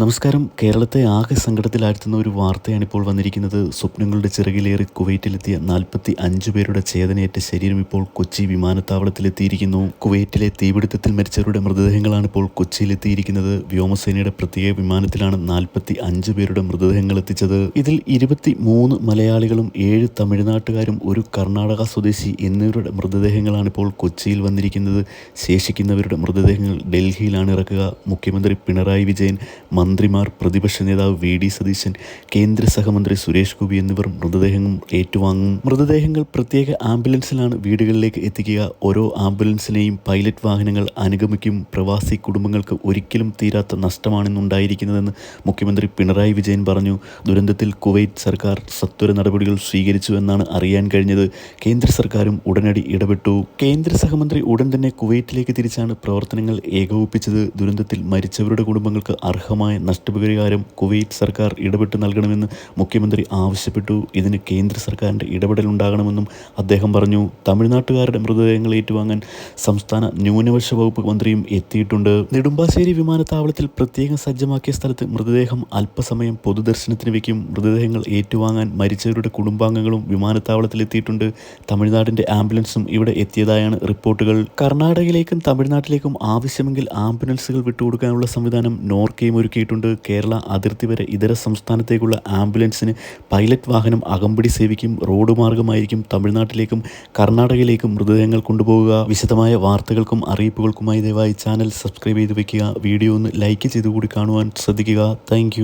നമസ്കാരം. കേരളത്തെ ആകെ സങ്കടത്തിലാഴ്ത്തുന്ന ഒരു വാർത്തയാണ് ഇപ്പോൾ വന്നിരിക്കുന്നത്. സ്വപ്നങ്ങളുടെ ചിറകിലേറി കുവൈറ്റിലെത്തിയ നാൽപ്പത്തി അഞ്ച് പേരുടെ ചേതനയേറ്റ ശരീരം ഇപ്പോൾ കൊച്ചി വിമാനത്താവളത്തിലെത്തിയിരിക്കുന്നു. കുവൈറ്റിലെ തീപിടുത്തത്തിൽ മരിച്ചവരുടെ മൃതദേഹങ്ങളാണ് ഇപ്പോൾ കൊച്ചിയിലെത്തിയിരിക്കുന്നത്. വ്യോമസേനയുടെ പ്രത്യേക വിമാനത്തിലാണ് നാൽപ്പത്തി അഞ്ച് പേരുടെ മൃതദേഹങ്ങൾ എത്തിച്ചത്. ഇതിൽ ഇരുപത്തി മൂന്ന് മലയാളികളും ഏഴ് തമിഴ്നാട്ടുകാരും ഒരു കർണാടക സ്വദേശി എന്നിവരുടെ മൃതദേഹങ്ങളാണ് ഇപ്പോൾ കൊച്ചിയിൽ വന്നിരിക്കുന്നത്. ശേഷിക്കുന്നവരുടെ മൃതദേഹങ്ങൾ ഡൽഹിയിലാണ് ഇറക്കുക. മുഖ്യമന്ത്രി പിണറായി വിജയൻ മന്ത്രിമാർ പ്രതിപക്ഷ നേതാവ് വി ഡി സതീശൻ കേന്ദ്ര സഹമന്ത്രി സുരേഷ് ഗോപി എന്നിവർ മൃതദേഹങ്ങൾ ഏറ്റുവാങ്ങും. മൃതദേഹങ്ങൾ പ്രത്യേക ആംബുലൻസിലാണ് വീടുകളിലേക്ക് എത്തിക്കുക. ഓരോ ആംബുലൻസിനെയും പൈലറ്റ് വാഹനങ്ങൾ അനുഗമിക്കും. പ്രവാസി കുടുംബങ്ങൾക്ക് ഒരിക്കലും തീരാത്ത നഷ്ടമാണെന്നുണ്ടായിരിക്കുന്നതെന്ന് മുഖ്യമന്ത്രി പിണറായി വിജയൻ പറഞ്ഞു. ദുരന്തത്തിൽ കുവൈറ്റ് സർക്കാർ സത്വര നടപടികൾ സ്വീകരിച്ചു എന്നാണ് അറിയാൻ കഴിഞ്ഞത്. കേന്ദ്ര സർക്കാരും ഉടനടി ഇടപെട്ടു. കേന്ദ്ര സഹമന്ത്രി ഉടൻ തന്നെ കുവൈറ്റിലേക്ക് തിരിച്ചാണ് പ്രവർത്തനങ്ങൾ ഏകോപിപ്പിച്ചത്. ദുരന്തത്തിൽ മരിച്ചവരുടെ കുടുംബങ്ങൾക്ക് അർഹമായ നഷ്ടപരിഹാരം കുവൈറ്റ് സർക്കാർ ഇടപെട്ട് നൽകണമെന്ന് മുഖ്യമന്ത്രി ആവശ്യപ്പെട്ടു. ഇതിന് കേന്ദ്ര സർക്കാരിന്റെ ഇടപെടലുണ്ടാകണമെന്നും അദ്ദേഹം പറഞ്ഞു. തമിഴ്നാട്ടുകാരുടെ മൃതദേഹങ്ങൾ ഏറ്റുവാങ്ങാൻ സംസ്ഥാന ന്യൂനപക്ഷ വകുപ്പ് മന്ത്രിയും എത്തിയിട്ടുണ്ട്. നെടുമ്പാശ്ശേരി വിമാനത്താവളത്തിൽ പ്രത്യേകം സജ്ജമാക്കിയ സ്ഥലത്ത് മൃതദേഹം അല്പസമയം പൊതുദർശനത്തിന് വയ്ക്കും മൃതദേഹങ്ങൾ ഏറ്റുവാങ്ങാൻ മരിച്ചവരുടെ കുടുംബാംഗങ്ങളും വിമാനത്താവളത്തിൽ വിമാനത്താവളത്തിലെത്തിയിട്ടുണ്ട് തമിഴ്നാടിന്റെ ആംബുലൻസും ഇവിടെ എത്തിയതായാണ് റിപ്പോർട്ടുകൾ. കർണാടകയിലേക്കും തമിഴ്നാട്ടിലേക്കും ആവശ്യമെങ്കിൽ ആംബുലൻസുകൾ വിട്ടുകൊടുക്കാനുള്ള സംവിധാനം നോർക്കയും ഒരുക്കിയിട്ടുണ്ട് കേരള അതിർത്തി വരെ ഇതര സംസ്ഥാനത്തേക്കുള്ള ആംബുലൻസിന് പൈലറ്റ് വാഹനം അകമ്പടി സേവിക്കും. റോഡ് മാർഗമായിരിക്കും തമിഴ്നാട്ടിലേക്കും കർണാടകയിലേക്കും മൃതദേഹങ്ങൾ കൊണ്ടുപോകുക വിശദമായ വാർത്തകൾക്കും അറിയിപ്പുകൾക്കുമായി ദയവായി ചാനൽ സബ്സ്ക്രൈബ് ചെയ്ത് വയ്ക്കുക. വീഡിയോ ഒന്ന് ലൈക്ക് ചെയ്തുകൂടി കാണുവാൻ ശ്രദ്ധിക്കുക. താങ്ക്